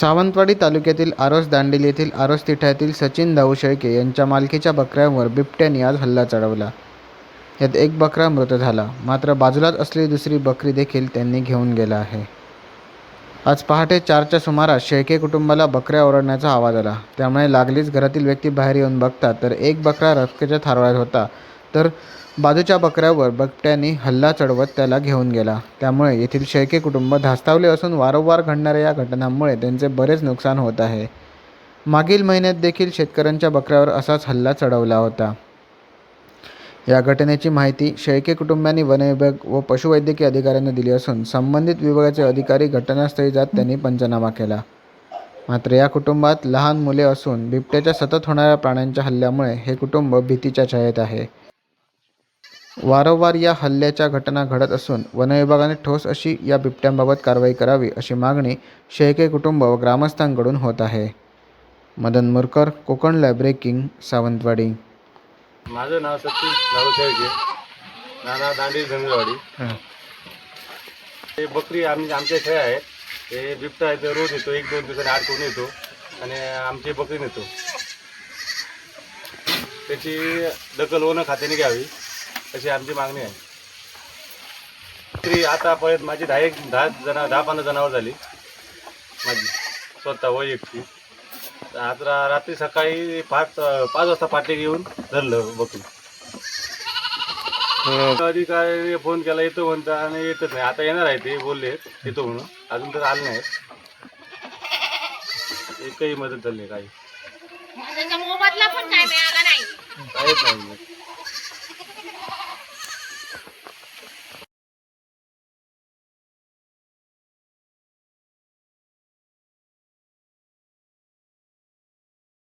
सावंतवाडी तालुक्यातील आरोस दांडेल येथील आरोस तिठ्यातील सचिन दाऊ शेळके यांच्या मालकीच्या बकऱ्यांवर बिबट्याने आज हल्ला चढवला. यात एक बकरा मृत झाला. मात्र बाजूलाच असलेली दुसरी बकरी देखील त्यांनी घेऊन गेला आहे. आज पहाटे चारच्या सुमारास शेळके कुटुंबाला बकऱ्या ओरडण्याचा आवाज आला. त्यामुळे लागलीच घरातील व्यक्ती बाहेर येऊन बघतात तर एक बकरा रस्त्याच्या थारोळ्यात होता. तर बाजूच्या बकऱ्यावर बकट्याने हल्ला चढवत त्याला घेऊन गेला. त्यामुळे येथील शेळके कुटुंब धास्तावले असून वारंवार घडणाऱ्या या घटनांमुळे त्यांचे बरेच नुकसान होत आहे. मागील महिन्यात देखील शेतकऱ्यांच्या बकऱ्यावर असाच हल्ला चढवला होता. या घटनेची माहिती शेळके कुटुंबांनी वनविभाग व पशुवैद्यकीय अधिकाऱ्यांना दिली असून संबंधित विभागाचे अधिकारी घटनास्थळी जात त्यांनी पंचनामा केला. मात्र या कुटुंबात लहान मुले असून बिबट्याच्या सतत होणाऱ्या प्राण्यांच्या हल्ल्यामुळे हे कुटुंब भीतीच्या छायेत आहे. वारंवार या हल्ल्याच्या घटना घडत असून वनविभागाने ठोस अशी या बिबट्यांबाबत कारवाई करावी अशी मागणी शेळके कुटुंब व ग्रामस्थांकडून होत आहे. Madan Murkar Konkan lab breaking Sawantwadi. माझं नाव सचिन राहुल शेळके नाना दांडी धनगरवाडी ते बकरी आम्ही आमच्या इथे आहेत. ते बिबटा आहे रोज येतो एक दोन दिवसाने आठ करून येतो आणि आमची बकरी नेतो. त्याची दखल वन खात्याने घ्यावी. अशी आमची मागणी आहे. बकरी आतापर्यंत माझी दहा एक दहा जना दहा पंधरा जनावर झाली. माझी स्वतः वैयक्तिक तर आज रा- रात्री सकाळी पाच पाच वाजता पाटे घेऊन धरलं बकरी अधिकारी फोन केला येतो म्हणता आणि येतच नाही. आता येणार आहे ते बोलले येतो म्हणून. अजून तर आले नाहीत. एकही मदत झाली नाही काही. नाही. काहीच नाही